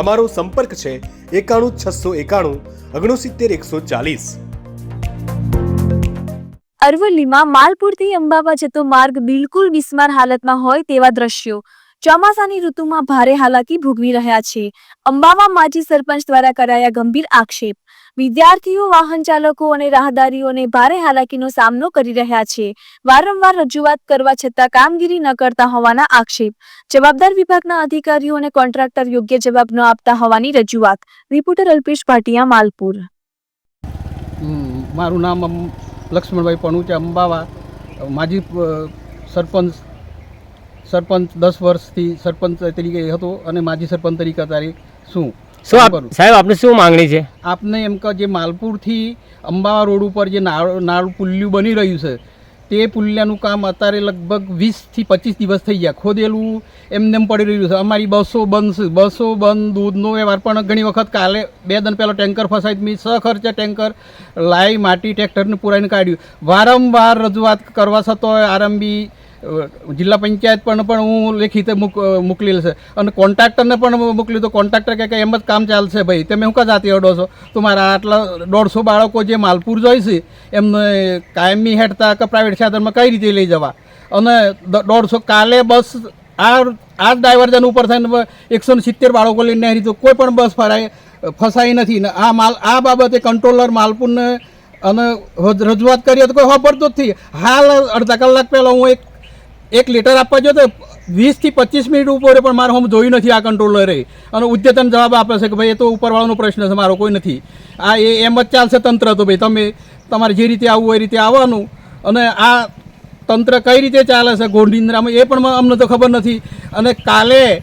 અમારો સંપર્ક છે એકાણું છસો એકાણું ઓગણસિત્તેર એકસો ચાલીસ. અરવલ્લીમાં માલપુરથી અંબાવા જતો માર્ગ બિલકુલ બિસ્માર હાલતમાં હોય તેવા દ્રશ્યો. ચોમાસાની ઋતુમાં ભારે હાલાકી ભોગવી રહ્યા છે. અંબાવા માજી સરપંચ દ્વારા કરાયા ગંભીર આક્ષેપ. વિદ્યાર્થીઓ, વાહન ચાલકો અને રાહદારીઓને ભારે હાલાકીનો સામનો કરી રહ્યા છે. વારંવાર રજૂઆત કરવા છતાં કામગીરી ન કરતા હોવાના આક્ષેપ. જવાબદાર વિભાગના અધિકારીઓ અને કોન્ટ્રાક્ટર યોગ્ય જવાબ ન આપતા હોવાની રજૂઆત. રિપોર્ટર અલ્પેશ ભાટિયા, માલપુર. મારું નામ લક્ષ્મણભાઈ પણુચા, અંબાવા. માજી સરપંચ સરપંચ દસ વર્ષથી સરપંચ તરીકે હતો અને માજી સરપંચ તરીકે અત્યારે શું શું આપ સાહેબ આપને શું માંગણી છે? આપને એમ કે જે માલપુરથી અંબાવા રોડ ઉપર જે નાળ નાળ પુલ્યું બની રહ્યું છે તે પુલિયાનું કામ અત્યારે લગભગ વીસથી પચીસ દિવસ થઈ ગયા. ખોદેલું એમનેમ પડી રહ્યું છે. અમારી બસો બંધ છે. બસો બંધ દૂધનો વ્યવહાર પણ ઘણી વખત કાલે બે દન પહેલાં ટેન્કર ફસાઈ મેં સખર્ચે ટેન્કર લાઈ માટી ટ્રેક્ટરને પુરાઈને કાઢ્યું. વારંવાર રજૂઆત કરવા છતાં આરંભી જિલ્લા પંચાયત પણ પણ હું લેખિત મૂક મોકલેલ છે. અને કોન્ટ્રાક્ટરને પણ મોકલ્યું તો કોન્ટ્રાક્ટર કહે કે એમ જ કામ ચાલશે ભાઈ. તમે હું કા જાતી અડો છો? તો મારા આટલા દોઢસો બાળકો જે માલપુર જોઈ છે, એમને કાયમી હેઠતા કે પ્રાઇવેટ સાધનમાં કઈ રીતે લઈ જવા? અને દોઢસો કાલે બસ આ આ જ ડાયવર્જન ઉપર થઈને એકસો સિત્તેર બાળકો લઈને નહીં તો કોઈ પણ બસ ફરાય ફસાઈ નથી. ને આ માલ, આ બાબતે કંટ્રોલર માલપુરને અને રજૂઆત કરીએ તો કોઈ વાપરતો જ નથી. હાલ અડધા કલાક પહેલાં હું એક એક લેટર આપવા જો તો વીસથી પચીસ મિનિટ ઉપર પણ મારે હું જોયું નથી, આ કંટ્રોલરે અને ઉદ્યતન જવાબ આપે છે કે ભાઈ, એ તો ઉપરવાળાનો પ્રશ્ન છે, મારો કોઈ નથી. આ એ એમ જ ચાલશે તંત્ર તો ભાઈ, તમે તમારે જે રીતે આવવું એ રીતે આવવાનું. અને આ તંત્ર કઈ રીતે ચાલે છે ગોંડિંદ્રામાં એ પણ અમને તો ખબર નથી. અને કાલે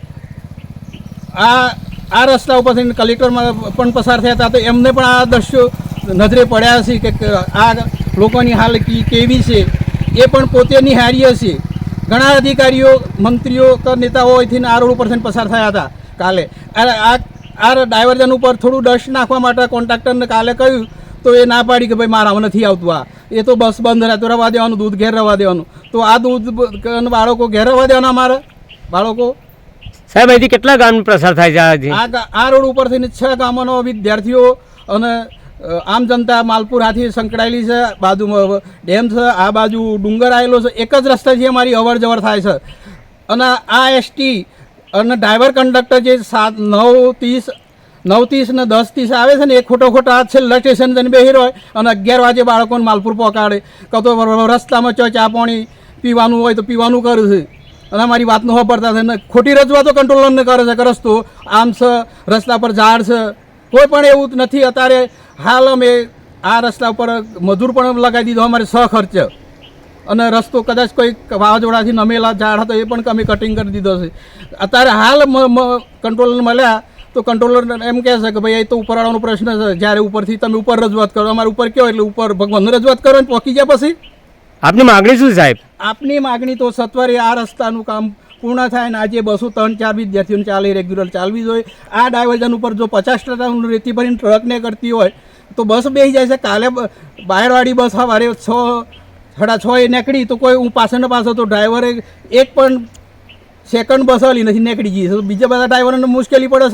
આ આ રસ્તા ઉપરથી કલેક્ટરમાં પણ પસાર થયા હતા, તો એમને પણ આ દ્રશ્યો નજરે પડ્યા છે કે આ લોકોની હાલ કેવી છે? એ પણ પોતે નિહારી હશે ઘણા અધિકારીઓ મંત્રીઓ કે નેતાઓ અહીંથી આ રોડ ઉપરથી પસાર થયા હતા કાલે. આ આ ડાયવર્જન ઉપર થોડું ડસ્ટ નાખવા માટે કોન્ટ્રાક્ટરને કાલે કહ્યું તો એ ના પાડી કે ભાઈ મારામાં નથી આવતું આ. એ તો બસ બંધ રહે તો રવા દેવાનું દૂધ ઘેર રવા દેવાનું. તો આ દૂધ બાળકો ઘેર રવા દેવાના અમારે? બાળકો? સાહેબ અહીંથી કેટલા ગામ પ્રસાર થાય છે આ રોડ ઉપરથી છ ગામોનો વિદ્યાર્થીઓ અને આમ જનતા માલપુર હાથી સંકળાયેલી છે બાજુમાં ડેમ છે, આ બાજુ ડુંગર આવેલો છે, એક જ રસ્તાથી અમારી અવર જવર થાય છે. અને આ એસટી અને ડ્રાઈવર કંડક્ટર જે સાત, નવ, ત્રીસ નવ ત્રીસ ને દસ ત્રીસ આવે છે ને, એ ખોટો ખોટો છેલ્લા સ્ટેશન જઈને બેહી હોય અને અગિયાર વાગે બાળકોને માલપુર પહોંચાડે કાં તો રસ્તામાં ચો ચા પાણી પીવાનું હોય તો પીવાનું કરે છે. અને અમારી વાતનો વાપરતા છે ને, ખોટી રજૂઆતો કંટ્રોલરને કરે છે કે રસ્તો આમ છે, રસ્તા પર ઝાડ છે. કોઈ પણ એવું નથી. અત્યારે હાલ અમે આ રસ્તા ઉપર મજૂર પણ લગાવી દીધો અમારે સહ ખર્ચ અને રસ્તો કદાચ કોઈ વાવાઝોડાથી નમેલા ઝાડ હતો એ પણ અમે કટિંગ કરી દીધો છે. અત્યારે હાલ કંટ્રોલર મળ્યા તો કંટ્રોલર એમ કહે છે કે ભાઈ એ તો ઉપરવાળાનો પ્રશ્ન છે. જ્યારે ઉપરથી તમે ઉપર રજૂઆત કરો. અમારે ઉપર કયો એટલે ઉપર ભગવાનને રજૂઆત કરો ને પહોંચી ગયા પછી? આપની માગણી શું સાહેબ? આપની માગણી તો સત્વરે આ રસ્તાનું કામ પૂર્ણ થાય ને આજે બસો ત્રણ ચાર વિદ્યાર્થીઓને ચાલે રેગ્યુલર ચાલવી જોઈએ. આ ડાયવર્ઝન ઉપર જો પચાસ ટકા રેતી ભરીને ટ્રકને કરતી હોય, તો બસ બેસી જાય છે. કાલે બાયરવાળી બસ સવારે છ, સાડા છ એ નીકળી તો કોઈ હું પાછળનો પાછો તો ડ્રાઈવરે એક પણ સેકન્ડ બસ હલી નથી, નીકળી ગઈ. બીજા બધા ડ્રાઈવરોને મુશ્કેલી પડે